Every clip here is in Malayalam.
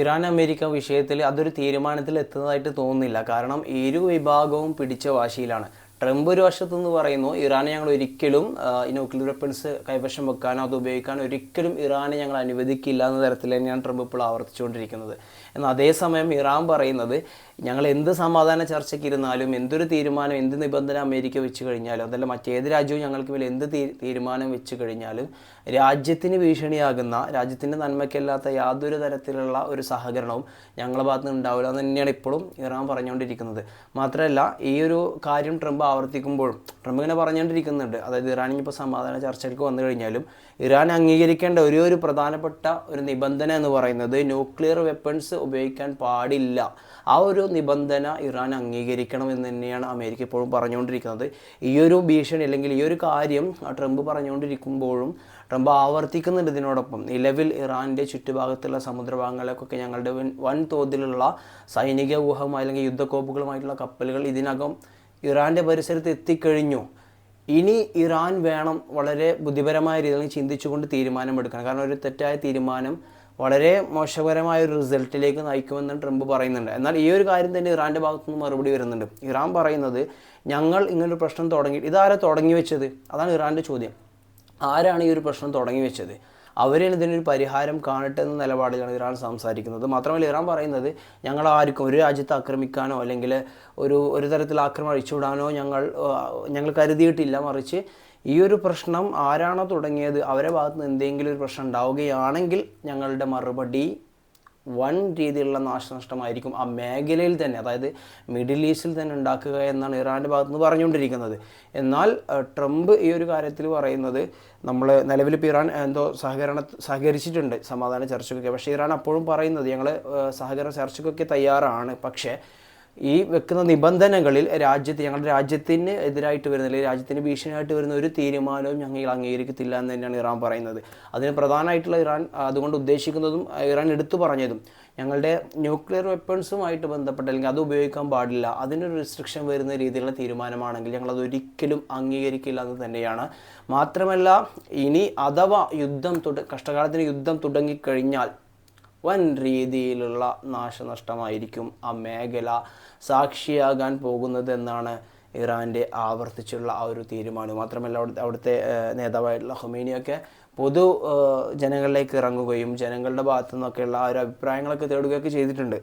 ഇറാൻ അമേരിക്ക വിഷയത്തിൽ അതൊരു തീരുമാനത്തിൽ എത്തുന്നതായിട്ട് തോന്നുന്നില്ല. കാരണം ഇരു വിഭാഗവും പിടിച്ച വാശിയിലാണ്. ട്രംപ് ഒരു വശത്തു നിന്ന് പറയുന്നു ഇറാനെ ഞങ്ങൾ ഒരിക്കലും ന്യൂക്ലിയർ വെപ്പൺസ് കൈവശം വെക്കാനോ അത് ഉപയോഗിക്കാനോ ഒരിക്കലും ഇറാനെ ഞങ്ങൾ അനുവദിക്കില്ല എന്ന തരത്തിൽ തന്നെയാണ് ട്രംപ് ഇപ്പോൾ ആവർത്തിച്ചുകൊണ്ടിരിക്കുന്നത്. എന്നാൽ അതേസമയം ഇറാൻ പറയുന്നത് ഞങ്ങൾ എന്ത് സമാധാന ചർച്ചയ്ക്ക് ഇരുന്നാലും എന്തൊരു തീരുമാനം എന്ത് നിബന്ധന അമേരിക്ക വെച്ച് കഴിഞ്ഞാലും അതല്ല മറ്റേത് രാജ്യവും ഞങ്ങൾക്ക് മേൽ എന്ത് തീരുമാനം വെച്ച് കഴിഞ്ഞാലും രാജ്യത്തിന് ഭീഷണിയാകുന്ന രാജ്യത്തിന്റെ നന്മയ്ക്കല്ലാത്ത യാതൊരു തരത്തിലുള്ള ഒരു സഹകരണവും ഞങ്ങളുടെ ഭാഗത്ത് നിന്ന് ഉണ്ടാവില്ല എന്ന് തന്നെയാണ് ഇപ്പോഴും ഇറാൻ പറഞ്ഞുകൊണ്ടിരിക്കുന്നത്. മാത്രമല്ല ഈ ഒരു കാര്യം ട്രംപ് ആവർത്തിക്കുമ്പോഴും ട്രംപ് ഇങ്ങനെ പറഞ്ഞുകൊണ്ടിരിക്കുന്നുണ്ട്. അതായത് ഇറാൻ ഇപ്പോൾ സമാധാന ചർച്ചയ്ക്ക് വന്നു കഴിഞ്ഞാലും ഇറാൻ അംഗീകരിക്കേണ്ട ഒരേ ഒരു പ്രധാനപ്പെട്ട ഒരു നിബന്ധന എന്ന് പറയുന്നത് ന്യൂക്ലിയർ വെപ്പൺസ് ഉപയോഗിക്കാൻ പാടില്ല. ആ ഒരു നിബന്ധന ഇറാൻ അംഗീകരിക്കണം എന്ന് തന്നെയാണ് അമേരിക്ക ഇപ്പോഴും പറഞ്ഞുകൊണ്ടിരിക്കുന്നത്. ഈ ഒരു ഭീഷണി അല്ലെങ്കിൽ ഈ ഒരു കാര്യം ട്രംപ് പറഞ്ഞുകൊണ്ടിരിക്കുമ്പോഴും ട്രംപ് ആവർത്തിക്കുന്നുണ്ട് ഇതിനോടൊപ്പം. നിലവിൽ ഇറാന്റെ ചുറ്റുഭാഗത്തുള്ള സമുദ്രഭാഗങ്ങളിലേക്കൊക്കെ ഞങ്ങളുടെ വൻ തോതിലുള്ള സൈനിക ഊഹവുമായി അല്ലെങ്കിൽ യുദ്ധക്കോപ്പുകളുമായിട്ടുള്ള കപ്പലുകൾ ഇതിനകം ഇറാന്റെ പരിസരത്ത് എത്തിക്കഴിഞ്ഞു. ഇനി ഇറാൻ വേണം വളരെ ബുദ്ധിപരമായ രീതിയിൽ ചിന്തിച്ചുകൊണ്ട് തീരുമാനമെടുക്കണം. കാരണം ഒരു തെറ്റായ തീരുമാനം വളരെ മോശകരമായ ഒരു റിസൾട്ടിലേക്ക് നയിക്കുമെന്ന് ട്രംപ് പറയുന്നുണ്ട്. എന്നാൽ ഈ ഒരു കാര്യം തന്നെ ഇറാന്റെ ഭാഗത്തു നിന്ന് മറുപടി വരുന്നുണ്ട്. ഇറാൻ പറയുന്നത് ഞങ്ങൾ ഇങ്ങനൊരു പ്രശ്നം തുടങ്ങി ഇതാരാ തുടങ്ങി വെച്ചത്? അതാണ് ഇറാന്റെ ചോദ്യം. ആരാണ് ഈ ഒരു പ്രശ്നം തുടങ്ങി വെച്ചത്? അവരിൽ ഇതിനൊരു പരിഹാരം കാണട്ടെ എന്ന നിലപാടിലാണ് ഇറാൻ സംസാരിക്കുന്നത്. മാത്രമല്ല ഇറാൻ പറയുന്നത് ഞങ്ങൾ ആർക്കും ഒരു രാജ്യത്തെ ആക്രമിക്കാനോ അല്ലെങ്കിൽ ഒരു ഒരു തരത്തിൽ ആക്രമണം അഴിച്ചുവിടാനോ ഞങ്ങൾ ഞങ്ങൾ കരുതിയിട്ടില്ല. മറിച്ച് ഈ ഒരു പ്രശ്നം ആരാണോ തുടങ്ങിയത് അവരെ ഭാഗത്ത് നിന്ന് എന്തെങ്കിലും ഒരു പ്രശ്നം ഉണ്ടാവുകയാണെങ്കിൽ ഞങ്ങളുടെ മറുപടി വൻ രീതിയിലുള്ള നാശനഷ്ടമായിരിക്കും ആ മേഖലയിൽ തന്നെ അതായത് മിഡിൽ ഈസ്റ്റിൽ തന്നെ ഉണ്ടാക്കുക എന്നാണ് ഇറാന്റെ ഭാഗത്ത് നിന്ന് പറഞ്ഞുകൊണ്ടിരിക്കുന്നത്. എന്നാൽ ട്രംപ് ഈ ഒരു കാര്യത്തിൽ പറയുന്നത് നമ്മൾ നിലവിൽ ഇറാൻ എന്തോ സഹകരണ സഹകരിച്ചിട്ടുണ്ട് സമാധാന ചർച്ചയ്ക്കൊക്കെ. പക്ഷേ ഇറാൻ അപ്പോഴും പറയുന്നത് ഞങ്ങൾ സഹകരണ ചർച്ചയ്ക്കൊക്കെ തയ്യാറാണ്. പക്ഷേ ഈ വെക്കുന്ന നിബന്ധനകളിൽ രാജ്യത്ത് ഞങ്ങളുടെ രാജ്യത്തിന് എതിരായിട്ട് വരുന്ന അല്ലെങ്കിൽ രാജ്യത്തിന് ഭീഷണിയായിട്ട് വരുന്ന ഒരു തീരുമാനവും ഞങ്ങൾ അംഗീകരിക്കത്തില്ല എന്ന് തന്നെയാണ് ഇറാൻ പറയുന്നത്. അതിന് പ്രധാനമായിട്ടുള്ള ഇറാൻ അതുകൊണ്ട് ഉദ്ദേശിക്കുന്നതും ഇറാൻ എടുത്തു പറഞ്ഞതും ഞങ്ങളുടെ ന്യൂക്ലിയർ വെപ്പൺസുമായിട്ട് ബന്ധപ്പെട്ട അല്ലെങ്കിൽ അത് ഉപയോഗിക്കാൻ പാടില്ല അതിനൊരു റിസ്ട്രിക്ഷൻ വരുന്ന രീതിയിലുള്ള തീരുമാനമാണെങ്കിൽ ഞങ്ങൾ അത് ഒരിക്കലും അംഗീകരിക്കില്ല എന്ന് തന്നെയാണ്. മാത്രമല്ല ഇനി അഥവാ യുദ്ധം തുട കഷ്ടകാലത്തിന് യുദ്ധം തുടങ്ങിക്കഴിഞ്ഞാൽ വൻ രീതിയിലുള്ള നാശനഷ്ടമായിരിക്കും ആ മേഖല സാക്ഷിയാകാൻ പോകുന്നതെന്നാണ് ഇറാന്റെ ആവർത്തിച്ചുള്ള ആ ഒരു തീരുമാനം. മാത്രമല്ല അവിടുത്തെ അവിടുത്തെ നേതാവായിട്ടുള്ള ഹൊമേനിയൊക്കെ പൊതു ജനങ്ങളിലേക്ക് ഇറങ്ങുകയും ജനങ്ങളുടെ ഭാഗത്തു നിന്നൊക്കെയുള്ള ആ ഒരു അഭിപ്രായങ്ങളൊക്കെ തേടുകയൊക്കെ ചെയ്തിട്ടുണ്ട്.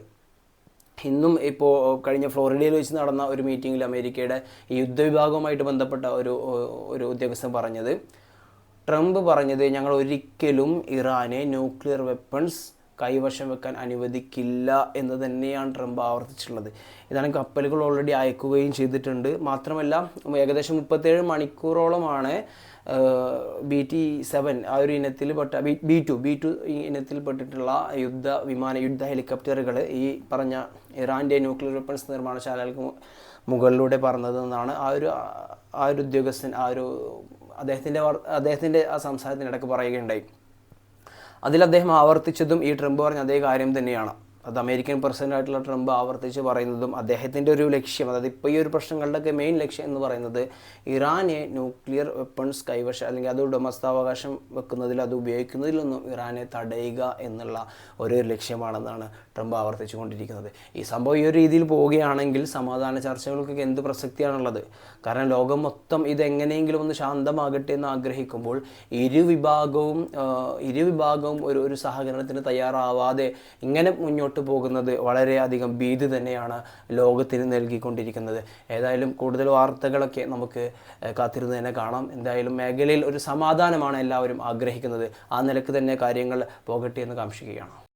ഇന്നും ഇപ്പോൾ കഴിഞ്ഞ ഫ്ലോറിഡയിൽ വെച്ച് നടന്ന ഒരു മീറ്റിങ്ങിൽ അമേരിക്കയുടെ ഈ യുദ്ധവിഭാഗവുമായിട്ട് ബന്ധപ്പെട്ട ഒരു ഒരു ഉദ്യോഗസ്ഥൻ പറഞ്ഞത് ട്രംപ് പറഞ്ഞത് ഞങ്ങൾ ഒരിക്കലും ഇറാനെ ന്യൂക്ലിയർ വെപ്പൺസ് കൈവശം വെക്കാൻ അനുവദിക്കില്ല എന്ന് തന്നെയാണ് ട്രംപ് ആവർത്തിച്ചിട്ടുള്ളത്. ഇതാണ് കപ്പലുകൾ ഓൾറെഡി അയക്കുകയും ചെയ്തിട്ടുണ്ട്. മാത്രമല്ല ഏകദേശം മുപ്പത്തേഴ് മണിക്കൂറോളമാണ് ബി ടി സെവൻ ആ ഒരു ഇനത്തിൽ പെട്ട ബി ടു ബി ടു ഇനത്തിൽപ്പെട്ടിട്ടുള്ള യുദ്ധ വിമാന യുദ്ധ ഹെലികോപ്റ്ററുകൾ ഈ പറഞ്ഞ ഇറാന്റെ ന്യൂക്ലിയർ വെപ്പൺസ് നിർമ്മാണശാലകൾക്ക് മുകളിലൂടെ പറഞ്ഞതെന്നാണ് ആ ഒരു ആ ഒരു ഉദ്യോഗസ്ഥൻ ആ ഒരു അദ്ദേഹത്തിന്റെ അദ്ദേഹത്തിന്റെ ആ സംസാരത്തിനിടയ്ക്ക് പറയുകയുണ്ടായി. അതിൽ അദ്ദേഹം ആവർത്തിച്ചതും ഈ ട്രംപ് പറഞ്ഞ അതേ കാര്യം തന്നെയാണ്. അത് അമേരിക്കൻ പ്രസിഡന്റ് ആയിട്ടുള്ള ട്രംപ് ആവർത്തിച്ച് പറയുന്നതും അദ്ദേഹത്തിന്റെ ഒരു ലക്ഷ്യം അതായത് ഇപ്പോൾ ഈ ഒരു പ്രശ്നങ്ങളുടെയൊക്കെ മെയിൻ ലക്ഷ്യം എന്ന് പറയുന്നത് ഇറാനെ ന്യൂക്ലിയർ വെപ്പൺസ് കൈവശം അല്ലെങ്കിൽ അത് ഉടമസ്ഥാവകാശം വെക്കുന്നതിൽ അത് ഉപയോഗിക്കുന്നതിലൊന്നും ഇറാനെ തടയുക എന്നുള്ള ഒരേ ലക്ഷ്യമാണെന്നാണ് ട്രംപ് ആവർത്തിച്ചു കൊണ്ടിരിക്കുന്നത്. ഈ സംഭവം ഈ ഒരു രീതിയിൽ പോവുകയാണെങ്കിൽ സമാധാന ചർച്ചകൾക്കൊക്കെ എന്ത് പ്രസക്തിയാണുള്ളത്? കാരണം ലോകം മൊത്തം ഇതെങ്ങനെയെങ്കിലും ഒന്ന് ശാന്തമാകട്ടെ എന്ന് ആഗ്രഹിക്കുമ്പോൾ ഇരുവിഭാഗവും ഇരുവിഭാഗവും ഒരു ഒരു സഹകരണത്തിന് തയ്യാറാവാതെ ഇങ്ങനെ മുന്നോട്ട് പോകുന്നത് വളരെയധികം ഭീതി തന്നെയാണ് ലോകത്തിന് നൽകിക്കൊണ്ടിരിക്കുന്നത്. ഏതായാലും കൂടുതൽ വാർത്തകളൊക്കെ നമുക്ക് കാത്തിരുന്ന് തന്നെ കാണാം. എന്തായാലും മേഖലയിൽ ഒരു സമാധാനമാണ് എല്ലാവരും ആഗ്രഹിക്കുന്നത്. ആ നിലയ്ക്ക് തന്നെ കാര്യങ്ങൾ പോകട്ടെ എന്ന് കാക്ഷിക്കുകയാണ്